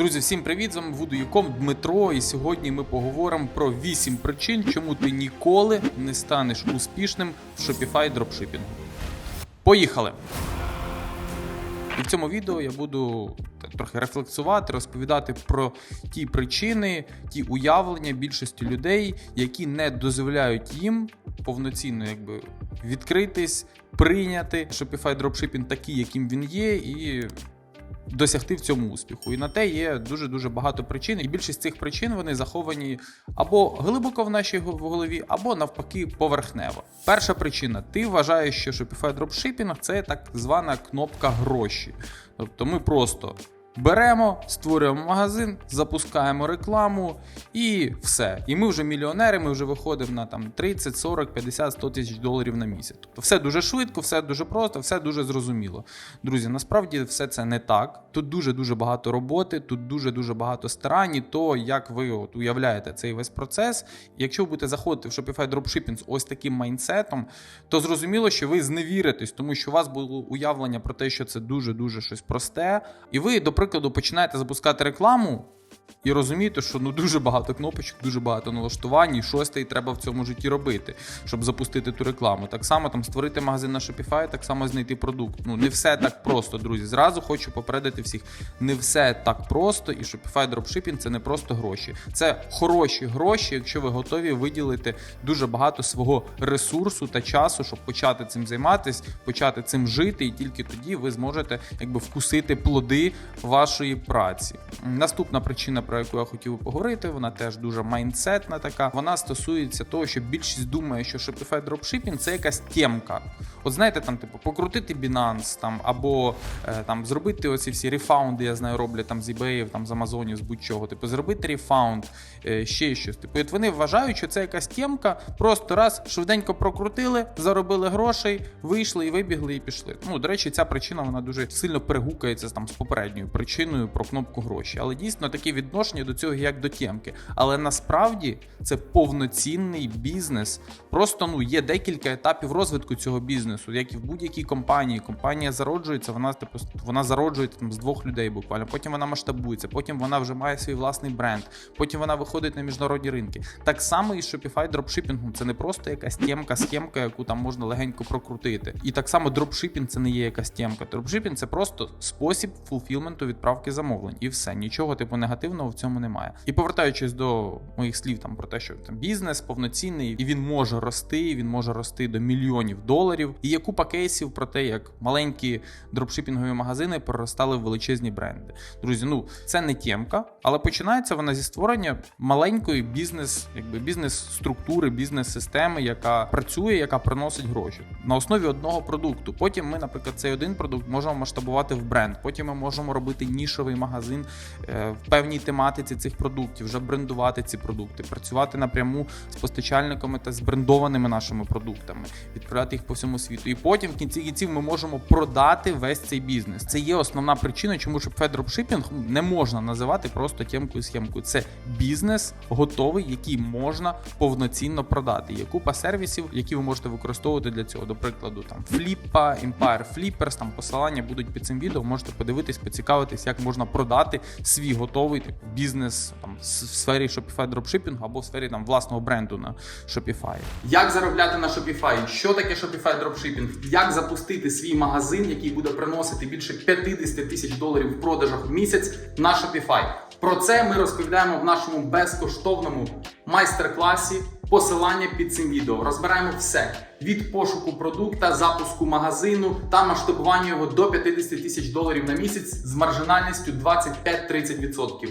Друзі, всім привіт! З вами Вудуюком Дмитро. І сьогодні ми поговоримо про 8 причин, чому ти ніколи не станеш успішним в Shopify дропшипінгу. Поїхали! В цьому відео я буду трохи рефлексувати, розповідати про ті причини, ті уявлення більшості людей, які не дозволяють їм повноцінно якби, відкритись, прийняти Shopify дропшипінг такий, яким він є, і досягти в цьому успіху. І на те є дуже дуже багато причин. І більшість цих причин вони заховані або глибоко в нашій голові, або навпаки поверхнево. Перша причина: ти вважаєш, що Shopify дропшипінг це так звана кнопка гроші. Тобто ми просто. Беремо, створюємо магазин, запускаємо рекламу і все. І ми вже мільйонери, ми вже виходимо на там 30, 40, 50, 100 тисяч доларів на місяць. Тобто все дуже швидко, все дуже просто, все дуже зрозуміло. Друзі, насправді все це не так. Тут дуже дуже багато роботи, тут дуже дуже багато старань, і то як ви от уявляєте цей весь процес. Якщо ви будете заходити в Shopify Dropshipping з ось таким майнсетом, то зрозуміло, що ви зневіритесь, тому що у вас було уявлення про те, що це дуже дуже щось просте, і ви, до прикладу, починаєте запускати рекламу. І розумієте, що ну дуже багато кнопочок, дуже багато налаштувань, і шосте і треба в цьому житті робити, щоб запустити ту рекламу. Так само там створити магазин на Shopify, так само знайти продукт. Ну не все так просто, друзі. Зразу хочу попередити всіх. Не все так просто, і Shopify Dropshipping це не просто гроші. Це хороші гроші, якщо ви готові виділити дуже багато свого ресурсу та часу, щоб почати цим займатися, почати цим жити, і тільки тоді ви зможете якби вкусити плоди вашої праці. Наступна причина, про яку я хотів би поговорити, вона теж дуже майндсетна така. Вона стосується того, що більшість думає, що Shopify Dropshipping – це якась темка. От знаєте, там, типу, покрутити Binance там, або е, там зробити оці всі рефаунди, я знаю, роблять там з eBay, там з Амазонів, з будь-чого. Типу, зробити рефаунд, е, ще щось. Типу, от вони вважають, що це якась темка, просто раз швиденько прокрутили, заробили грошей, вийшли і вибігли, і пішли. Ну, до речі, ця причина вона дуже сильно перегукається там з попередньою причиною про кнопку гроші. Але дійсно таке відношення до цього як до темки. Але насправді це повноцінний бізнес. Просто ну є декілька етапів розвитку цього бізнесу, як і в будь-якій компанії. Компанія зароджується, вона типу вона зароджується там з двох людей буквально. Потім вона масштабується, потім вона вже має свій власний бренд, потім вона виходить на міжнародні ринки. Так само і Shopify дропшипінгом. Це не просто якась темка, схемка, яку там можна легенько прокрутити. І так само дропшипінг це не є якась темка. Дропшипінг це просто спосіб фулфілменту відправки замовлень. І все. Нічого типу негативного в цьому немає. І повертаючись до моїх слів там про те, що там бізнес повноцінний, і він може рости, він може рости до мільйонів доларів. І є купа кейсів про те, як маленькі дропшипінгові магазини проростали в величезні бренди. Друзі, ну це не темка, але починається вона зі створення маленької бізнес, якби бізнес-структури, бізнес-системи, яка працює, яка приносить гроші на основі одного продукту. Потім ми, наприклад, цей один продукт можемо масштабувати в бренд. Потім ми можемо робити нішовий магазин е, в певній тематиці цих продуктів, вже брендувати ці продукти, працювати напряму з постачальниками та з брендованими нашими продуктами, відправляти їх по всьому світу. І потім в кінці кінців ми можемо продати весь цей бізнес. Це є основна причина, чому Shopify Dropshipping не можна називати просто тємкою схемкою. Це бізнес готовий, який можна повноцінно продати. Є купа сервісів, які ви можете використовувати для цього. До прикладу, там Flippa, Empire Flippers, там посилання будуть під цим відео. Можете подивитись, поцікавитись, як можна продати свій готовий бізнес там в сфері Shopify дропшипінгу або в сфері там власного бренду на Shopify. Як заробляти на Shopify? Що таке Shopify дропшипінг? Як запустити свій магазин, який буде приносити більше 50 тисяч доларів в продажах в місяць на Shopify? Про це ми розповідаємо в нашому безкоштовному майстер-класі. Посилання під цим відео. Розбираємо все від пошуку продукта, запуску магазину та масштабування його до 50 тисяч доларів на місяць з маржинальністю 25-30%.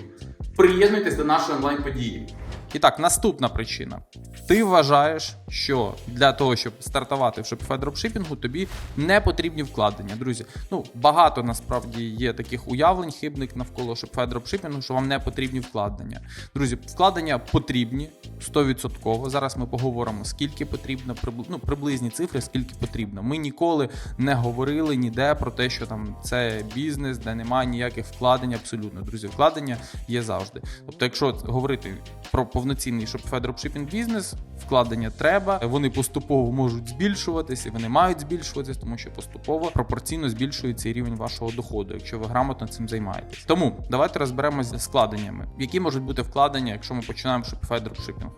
Приєднуйтесь до нашої онлайн-події. І так, наступна причина. Ти вважаєш, що для того, щоб стартувати в Shopify дропшипінгу, тобі не потрібні вкладення. Друзі, ну багато насправді є таких уявлень, хибних навколо Shopify дропшипінгу, що вам не потрібні вкладення. Друзі, вкладення потрібні 100%. Зараз ми поговоримо, скільки потрібно, ну, приблизні цифри, скільки потрібно. Ми ніколи не говорили ніде про те, що там це бізнес, де немає ніяких вкладень. Абсолютно, друзі, вкладення є завжди. Тобто, якщо говорити про повноцінний Dropshipping бізнес, вкладення треба. Вони поступово можуть збільшуватися, вони мають збільшуватись, тому що поступово пропорційно збільшується і рівень вашого доходу, якщо ви грамотно цим займаєтесь. Тому давайте розберемося з вкладеннями. Які можуть бути вкладення, якщо ми починаємо Shopify Dropshipping?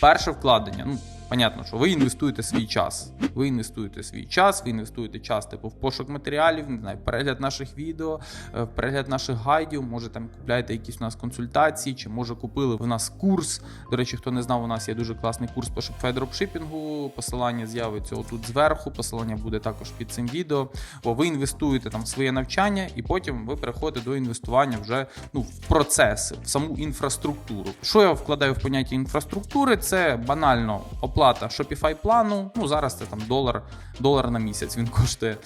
Перше вкладення. Ну, Понятно, що ви інвестуєте свій час. Ви інвестуєте свій час, ви інвестуєте час типу в пошук матеріалів, не знаю, перегляд наших відео, е, перегляд наших гайдів. Може там купляєте якісь у нас консультації, чи може купили в нас курс. До речі, хто не знав, у нас є дуже класний курс по Shopify дропшипінгу. Посилання з'явиться отут зверху. Посилання буде також під цим відео. Бо ви інвестуєте там в своє навчання, і потім ви переходите до інвестування вже ну в процеси, в саму інфраструктуру. Що я вкладаю в поняття інфраструктури? Це банально оплата Shopify плану. Ну зараз це там долар, долар на місяць. Він коштує.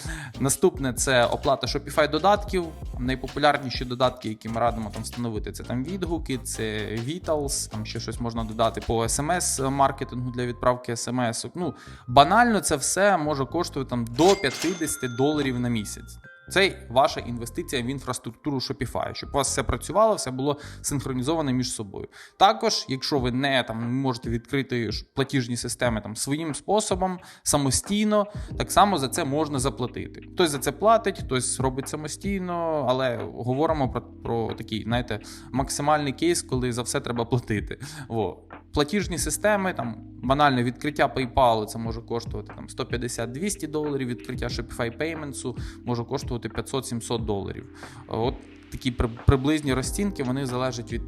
Наступне це оплата Shopify додатків. Найпопулярніші додатки, які ми радимо там встановити, це там відгуки, це Vitals, там ще щось можна додати по SMS маркетингу для відправки SMS. Ну банально це все може коштувати там до 50 доларів на місяць. Це ваша інвестиція в інфраструктуру Shopify, щоб у вас все працювало, все було синхронізоване між собою. Також, якщо ви не там можете відкрити платіжні системи там своїм способом самостійно, так само за це можна заплатити. Хтось за це платить, хтось робить самостійно, але говоримо про, про такий, знаєте, максимальний кейс, коли за все треба платити. Во. Платіжні системи, там банальне відкриття PayPal, це може коштувати там 150-200 доларів, відкриття Shopify Payments може коштувати 500-700 доларів. От такі при- приблизні розцінки вони залежать від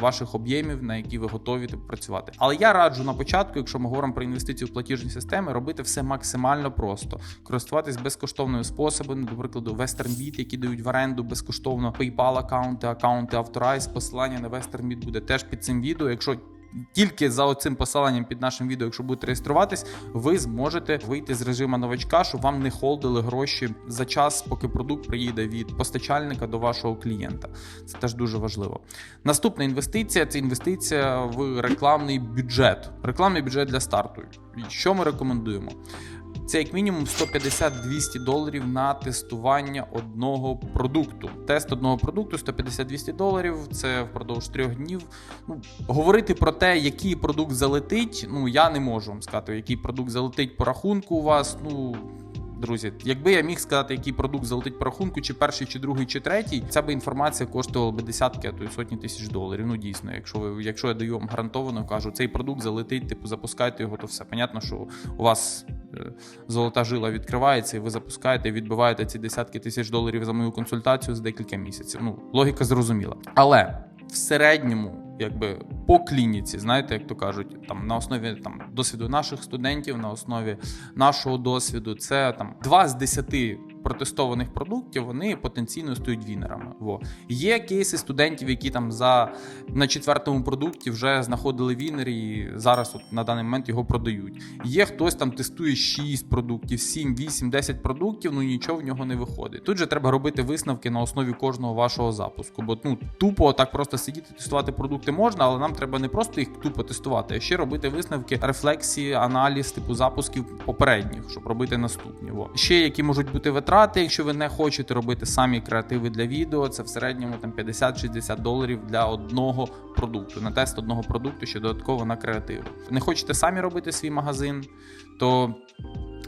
ваших об'ємів, на які ви готові працювати. Але я раджу на початку, якщо ми говоримо про інвестицію в платіжні системи, робити все максимально просто, користуватись безкоштовними способами, до прикладу, WesternBit, які дають в оренду безкоштовно PayPal аккаунти, аккаунти Authorize. Посилання на WesternBit буде теж під цим відео. Якщо тільки за оцим посиланням під нашим відео, якщо будете реєструватись, ви зможете вийти з режиму новачка, щоб вам не холдили гроші за час, поки продукт приїде від постачальника до вашого клієнта. Це теж дуже важливо. Наступна інвестиція це інвестиція в рекламний бюджет. Рекламний бюджет для старту. Що ми рекомендуємо? Це як мінімум 150-200 доларів на тестування одного продукту. Тест одного продукту 150-200 доларів. Це впродовж трьох днів. Ну, говорити про те, який продукт залетить. Ну я не можу вам сказати, який продукт залетить по рахунку у вас. Ну Друзі, якби я міг сказати, який продукт залетить по рахунку, чи перший, чи другий, чи третій, ця би інформація коштувала би десятки, а то й сотні тисяч доларів. Ну дійсно, якщо ви, якщо я даю вам гарантовано, кажу, цей продукт залетить, типу запускайте його, то все. Понятно, що у вас е, золота жила відкривається, і ви запускаєте, відбиваєте ці десятки тисяч доларів за мою консультацію за декілька місяців. Ну, логіка зрозуміла. Але в середньому. Якби по клініці, знаєте, як то кажуть, там на основі там досвіду наших студентів, на основі нашого досвіду, це там два з десяти протестованих продуктів, вони потенційно стають вінерами. Во є кейси студентів, які там за на четвертому продукті вже знаходили вінер і зараз от на даний момент його продають. Є хтось там тестує 6 продуктів, 7, 8, 10 продуктів, ну нічого в нього не виходить. Тут же треба робити висновки на основі кожного вашого запуску. Бо ну тупо так просто сидіти тестувати продукти можна, але нам треба не просто їх тупо тестувати, а ще робити висновки, рефлексії, аналіз типу запусків попередніх, щоб робити наступні. Во. Ще які можуть бути витрати, якщо ви не хочете робити самі креативи для відео, це в середньому там 50-60 доларів для одного продукту. На тест одного продукту ще додатково на креативи. Не хочете самі робити свій магазин, то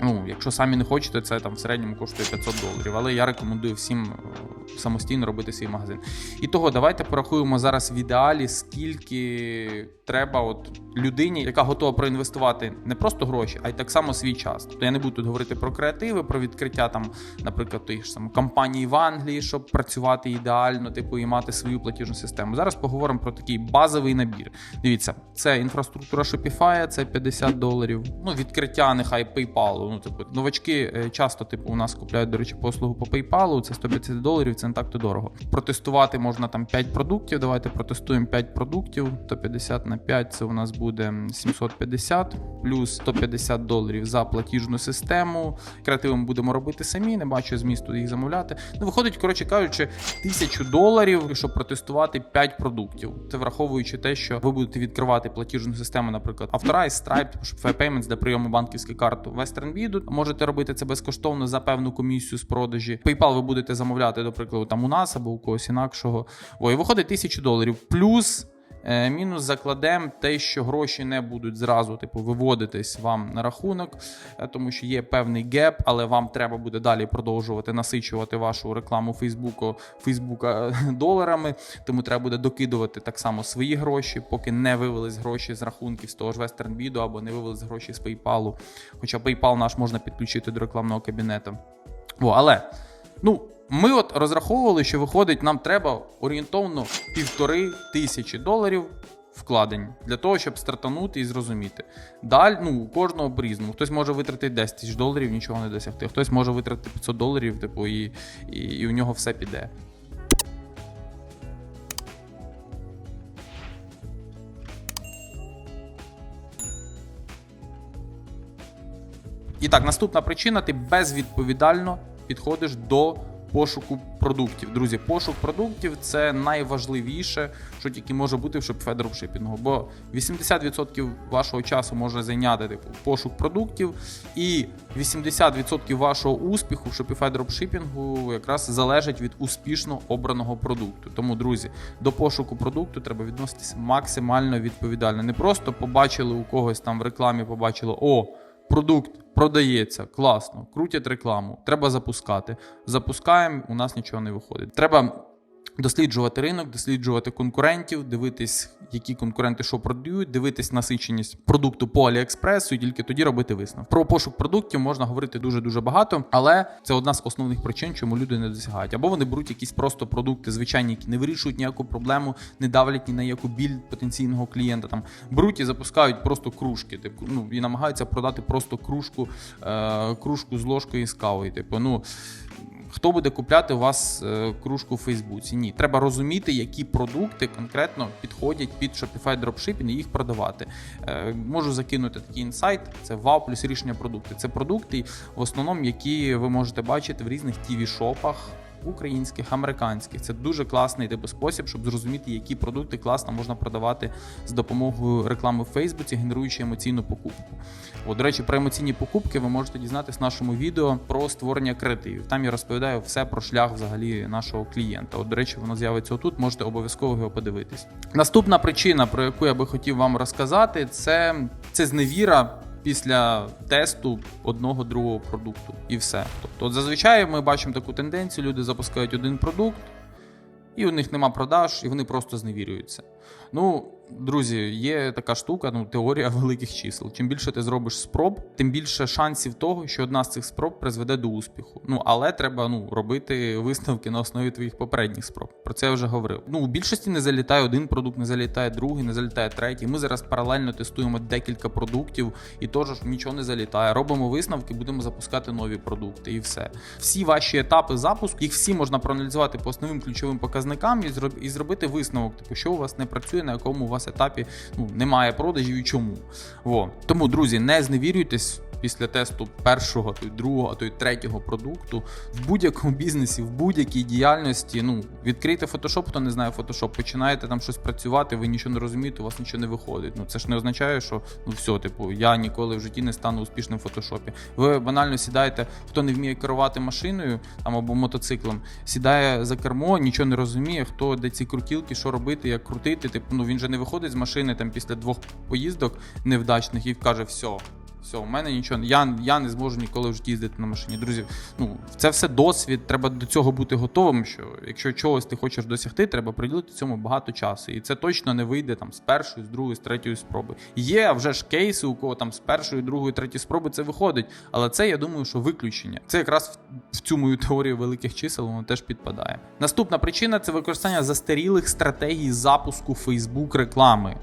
ну, якщо самі не хочете, це там в середньому коштує 500 доларів. Але я рекомендую всім е, самостійно робити свій магазин. І того давайте порахуємо зараз в ідеалі, скільки треба от людині, яка готова проінвестувати не просто гроші, а й так само свій час. Тобто я не буду тут говорити про креативи, про відкриття там, наприклад, тих ж самих компаній в Англії, щоб працювати ідеально, типу, і мати свою платіжну систему. Зараз поговоримо про такий базовий набір. Дивіться, це інфраструктура Shopify, це 50 доларів. Ну, відкриття нехай PayPal. Ну, типу, новачки е, часто, типу, у нас купляють, до речі, послугу по PayPal, це 150 доларів, це не так то дорого. Протестувати можна там 5 продуктів. Давайте протестуємо 5 продуктів. 150 на 5 це у нас буде 750 плюс 150 доларів за платіжну систему. Креативи ми будемо робити самі, не бачу змісту їх замовляти. Ну, виходить, коротше кажучи, 1000 доларів, щоб протестувати 5 продуктів. Це враховуючи те, що ви будете відкривати платіжну систему, наприклад, Authorize, Stripe, Shopify Payments для прийому банківських карт Western Bid. Можете робити це безкоштовно за певну комісію з продажі. PayPal ви будете замовляти, до прикладу, там у нас або у когось інакшого. Ой, виходить 1000 доларів. Плюс Мінус закладемо те, що гроші не будуть зразу типу, виводитись вам на рахунок, е, тому що є певний геп, але вам треба буде далі продовжувати насичувати вашу рекламу Фейсбуку, Фейсбука е, доларами. Тому треба буде докидувати так само свої гроші, поки не вивелись гроші з рахунків з того ж WesternBido або не вивелись гроші з PayPal. Хоча PayPal наш можна підключити до рекламного кабінету. О, але ну. Ми от розраховували, що виходить, нам треба орієнтовно півтори тисячі доларів вкладень для того, щоб стартанути і зрозуміти. Далі, ну, у кожного по-різному. Хтось може витратити 10 тисяч доларів, нічого не досягти. Хтось може витратити 500 доларів, типу, і, і, і у нього все піде. І так, наступна причина: ти безвідповідально підходиш до пошуку продуктів. Друзі, пошук продуктів це найважливіше, що тільки може бути в дропшипінгу. Бо 80% вашого часу може зайняти типу, пошук продуктів, і 80% вашого успіху в Shopify дропшипінгу якраз залежить від успішно обраного продукту. Тому, друзі, до пошуку продукту треба відноситися максимально відповідально. Не просто побачили у когось там в рекламі, побачили о. Продукт продається, класно, крутять рекламу, треба запускати. Запускаємо, у нас нічого не виходить. Треба досліджувати ринок, досліджувати конкурентів, дивитись, які конкуренти що продають, дивитись насиченість продукту по Аліекспресу, і тільки тоді робити висновок. Про пошук продуктів можна говорити дуже дуже багато, але це одна з основних причин, чому люди не досягають. Або вони беруть якісь просто продукти, звичайні, які не вирішують ніяку проблему, не давлять ні на яку біль потенційного клієнта. Там беруть і запускають просто кружки, типу, ну і намагаються продати просто кружку, е, кружку з ложкою з кавою. Типу, ну. Хто буде купляти у вас е, кружку в Фейсбуці? Ні, треба розуміти, які продукти конкретно підходять під Shopify Dropshipping і їх продавати. Е, можу закинути такий інсайт: це вау плюс рішення продукти. Це продукти, в основному, які ви можете бачити в різних тіві-шопах. Українських, американських це дуже класний типу спосіб, щоб зрозуміти, які продукти класно можна продавати з допомогою реклами в Фейсбуці, генеруючи емоційну покупку. От, до речі, про емоційні покупки ви можете дізнатися в нашому відео про створення креативів. Там я розповідаю все про шлях взагалі нашого клієнта. От, до речі, воно з'явиться отут, можете обов'язково його подивитись. Наступна причина, про яку я би хотів вам розказати, це, це зневіра. Після тесту одного другого продукту і все. Тобто, от зазвичай ми бачимо таку тенденцію: люди запускають один продукт, і у них нема продаж, і вони просто зневірюються. Ну, друзі, є така штука, ну, теорія великих чисел. Чим більше ти зробиш спроб, тим більше шансів того, що одна з цих спроб призведе до успіху. Ну, але треба ну, робити висновки на основі твоїх попередніх спроб. Про це я вже говорив. Ну, у більшості не залітає один продукт, не залітає другий, не залітає третій. Ми зараз паралельно тестуємо декілька продуктів, і теж нічого не залітає. Робимо висновки, будемо запускати нові продукти, і все. Всі ваші етапи запуску, їх всі можна проаналізувати по основним ключовим показникам і зробити висновок, типу, що у вас не працює, на якому у вас етапі ну, немає продажів і чому. Во. Тому, друзі, не зневірюйтесь. Після тесту першого, то й другого, то й третього продукту в будь-якому бізнесі, в будь-якій діяльності. Ну відкрийте Photoshop, хто не знає Photoshop, починаєте там щось працювати, ви нічого не розумієте, у вас нічого не виходить. Ну це ж не означає, що ну все, типу, я ніколи в житті не стану успішним в фотошопі. Ви банально сідаєте, хто не вміє керувати машиною там або мотоциклом, сідає за кермо, нічого не розуміє, хто де ці крутілки, що робити, як крутити. Типу, ну він же не виходить з машини там після двох поїздок невдачних і каже, все. Все, у мене нічого, я, я не зможу ніколи в житті їздити на машині. Друзі, ну це все досвід. Треба до цього бути готовим. Що якщо чогось ти хочеш досягти, треба приділити цьому багато часу. І це точно не вийде там з першої, з другої, з третьої спроби. Є вже ж кейси, у кого там з першої, другої, третьої спроби це виходить. Але це я думаю, що виключення. Це якраз в, цю мою теорію великих чисел воно теж підпадає. Наступна причина це використання застарілих стратегій запуску Facebook реклами.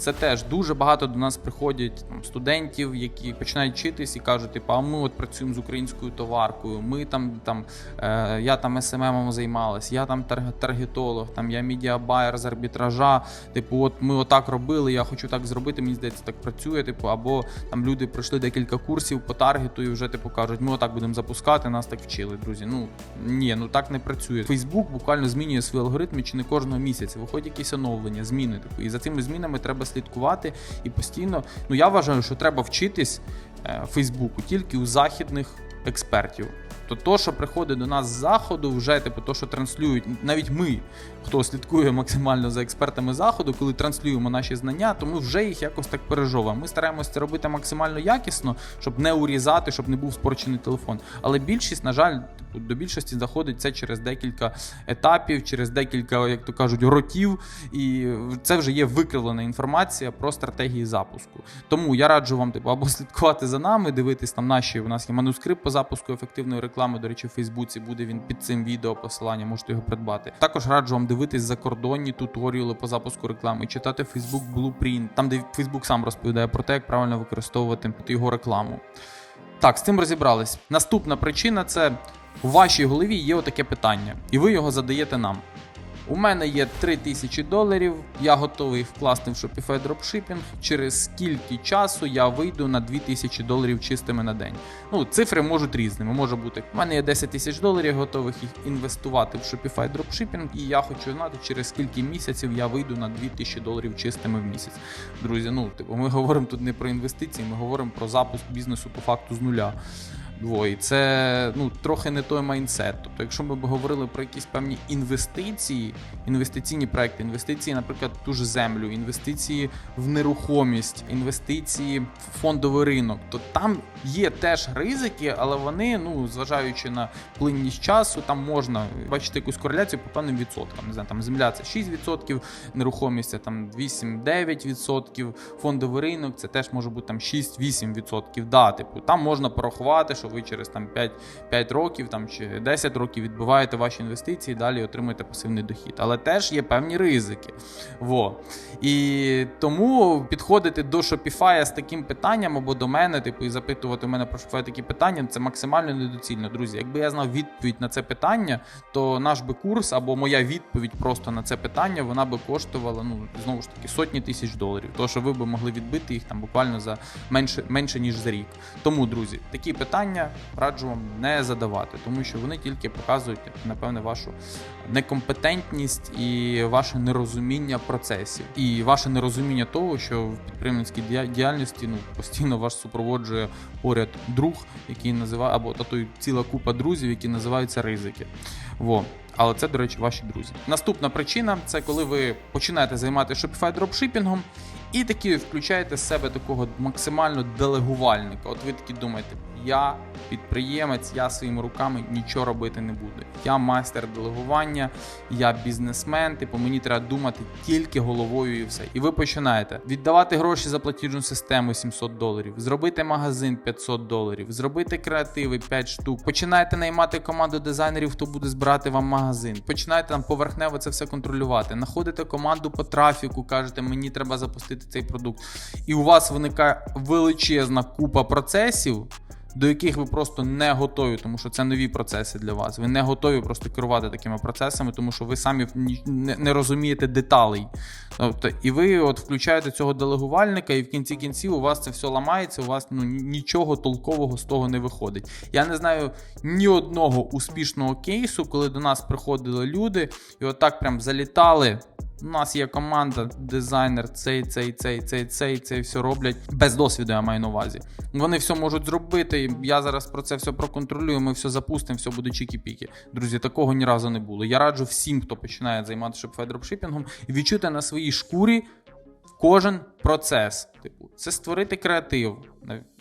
Це теж дуже багато до нас приходять там, студентів, які починають вчитись і кажуть, типу, а ми от працюємо з українською товаркою, ми там, там е, я там СММом займалась, я там таргетолог, там я медіабайер з арбітража. Типу, от ми отак робили, я хочу так зробити. Мені здається, так працює. Типу, або там люди пройшли декілька курсів по таргету і вже типу кажуть, ми отак будемо запускати, нас так вчили, друзі. Ну ні, ну так не працює. Фейсбук буквально змінює свої алгоритми чи не кожного місяця. Виходять якісь оновлення, зміни. Типу, і за цими змінами треба слідкувати і постійно. Ну я вважаю, що треба вчитись е, Фейсбуку тільки у західних експертів. То то, що приходить до нас з заходу, вже типу, то, що транслюють, навіть ми, хто слідкує максимально за експертами заходу, коли транслюємо наші знання, то ми вже їх якось так пережовуємо. Ми стараємося це робити максимально якісно, щоб не урізати, щоб не був спорчений телефон. Але більшість, на жаль, типу, до більшості заходить це через декілька етапів, через декілька, як то кажуть, років, і це вже є викривлена інформація про стратегії запуску. Тому я раджу вам типу, або слідкувати за нами, дивитись там наші. У нас є манускрипт по запуску ефективної реклами. До речі, в Фейсбуці буде він під цим відео посилання, можете його придбати. Також раджу вам дивитись закордонні туторіали по запуску реклами, читати Facebook Blueprint, там де Facebook сам розповідає про те, як правильно використовувати його рекламу. Так, з цим розібрались. Наступна причина це у вашій голові є отаке питання, і ви його задаєте нам. У мене є 3000 доларів, я готовий вкласти в Shopify Dropshipping. Через скільки часу я вийду на 2000 доларів чистими на день. Ну, цифри можуть різними. Може бути, у мене є 10 тисяч доларів, готових їх інвестувати в Shopify Dropshipping, і я хочу знати, через скільки місяців я вийду на 2000 доларів чистими в місяць. Друзі, ну типу, ми говоримо тут не про інвестиції, ми говоримо про запуск бізнесу по факту з нуля. Во, і це ну, трохи не той майндсет. Тобто, якщо ми б говорили про якісь певні інвестиції, інвестиційні проекти, інвестиції, наприклад, в ту ж землю, інвестиції в нерухомість, інвестиції в фондовий ринок, то там є теж ризики, але вони, ну, зважаючи на плинність часу, там можна бачити якусь кореляцію по певним відсоткам. Не знаю, там земля це 6%, нерухомість це там 8-9%, фондовий ринок це теж може бути там 6-8%. Да, типу, там можна порахувати, що ви через там 5, 5 років там, чи 10 років відбиваєте ваші інвестиції, далі отримуєте пасивний дохід. Але теж є певні ризики. Во. І тому підходити до Shopify з таким питанням або до мене, типу, і запитувати у мене про Shopify такі питання, це максимально недоцільно, друзі. Якби я знав відповідь на це питання, то наш би курс або моя відповідь просто на це питання, вона би коштувала, ну, знову ж таки, сотні тисяч доларів. То, що ви б могли відбити їх там буквально за менше, менше ніж за рік. Тому, друзі, такі питання раджу вам не задавати, тому що вони тільки показують, напевне, вашу некомпетентність і ваше нерозуміння процесів, і ваше нерозуміння того, що в підприємницькій дія- діяльності ну постійно вас супроводжує поряд друг, який називає або та той ціла купа друзів, які називаються ризики. Во. Але це, до речі, ваші друзі. Наступна причина це коли ви починаєте займатися Shopify дропшипінгом і таки включаєте з себе такого максимально делегувальника. От ви такі думаєте, я підприємець, я своїми руками нічого робити не буду. Я майстер делегування, я бізнесмен, типу мені треба думати тільки головою і все. І ви починаєте віддавати гроші за платіжну систему 700 доларів, зробити магазин 500 доларів, зробити креативи 5 штук. Починаєте наймати команду дизайнерів, хто буде збирати вам магазин. Починаєте там поверхнево це все контролювати. Находите команду по трафіку, кажете, мені треба запустити цей продукт. І у вас виникає величезна купа процесів до яких ви просто не готові, тому що це нові процеси для вас. Ви не готові просто керувати такими процесами, тому що ви самі не розумієте деталей. Тобто, і ви от включаєте цього делегувальника, і в кінці кінців у вас це все ламається, у вас ну, нічого толкового з того не виходить. Я не знаю ні одного успішного кейсу, коли до нас приходили люди і отак прям залітали. У нас є команда, дизайнер, цей, цей, цей, цей, цей, цей все роблять без досвіду, я маю на увазі. Вони все можуть зробити. Я зараз про це все проконтролюю. Ми все запустимо, все буде чікі-піки. Друзі, такого ні разу не було. Я раджу всім, хто починає займатися шопфедропшипінгом, відчути на своїй шкурі кожен процес. Типу, це створити креатив.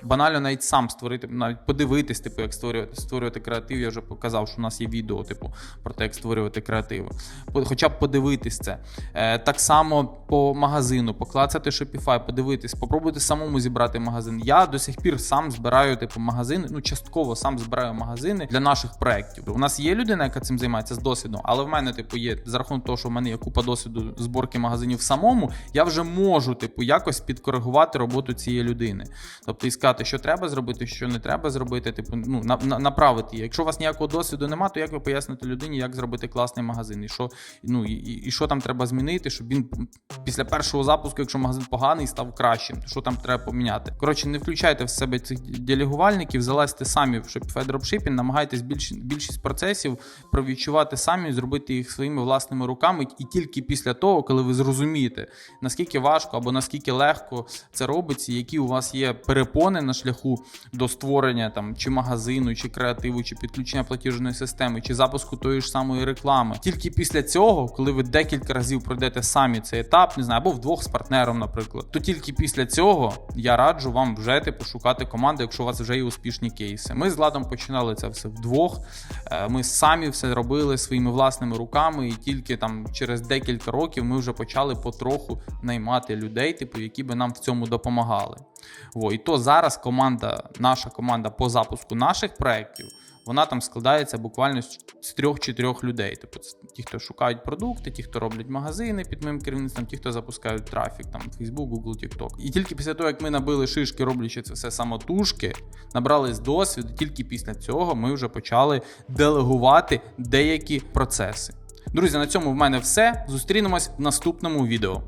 Банально навіть сам створити, навіть подивитись, типу, як створювати, створювати креатив. Я вже показав, що у нас є відео, типу, про те, як створювати креативи. Хоча б подивитись це. Е, так само по магазину, поклацати Shopify, подивитись, попробуйте самому зібрати магазин. Я до сих пір сам збираю типу магазини, ну частково сам збираю магазини для наших проєктів. У нас є людина, яка цим займається з досвідом, але в мене, типу, є за рахунок того, що в мене є купа досвіду зборки магазинів самому, я вже можу, типу, якось підкоригувати роботу цієї людини. Тобто і сказати, що треба зробити, що не треба зробити, типу, ну на, на, направити. Якщо у вас ніякого досвіду немає, то як ви поясните людині, як зробити класний магазин, і що, ну, і, і, і що там треба змінити, щоб він після першого запуску, якщо магазин поганий, став кращим, то що там треба поміняти. Коротше, не включайте в себе цих делегувальників, залазьте самі в Shopify намагайтесь більш, більшість процесів провідчувати самі, зробити їх своїми власними руками, і тільки після того, коли ви зрозумієте, наскільки важко або наскільки легко це робиться, які у вас є перепони на шляху до створення там чи магазину, чи креативу, чи підключення платіжної системи, чи запуску тої ж самої реклами. Тільки після цього, коли ви декілька разів пройдете самі цей етап, не знаю, або вдвох з партнером, наприклад, то тільки після цього я раджу вам вже типу шукати команду, якщо у вас вже є успішні кейси. Ми з Владом починали це все вдвох. Е, Ми самі все робили своїми власними руками, і тільки там через декілька років ми вже почали потроху наймати людей, типу, які би нам в цьому допомагали. Во, і то зараз команда, наша команда по запуску наших проєктів, вона там складається буквально з з трьох-чотирьох людей. Типу, ті, хто шукають продукти, ті, хто роблять магазини під моїм керівництвом, ті, хто запускають трафік, там Facebook, Google, TikTok. І тільки після того, як ми набили шишки, роблячи це все самотужки, набрались досвіду, тільки після цього ми вже почали делегувати деякі процеси. Друзі, на цьому в мене все. Зустрінемось в наступному відео.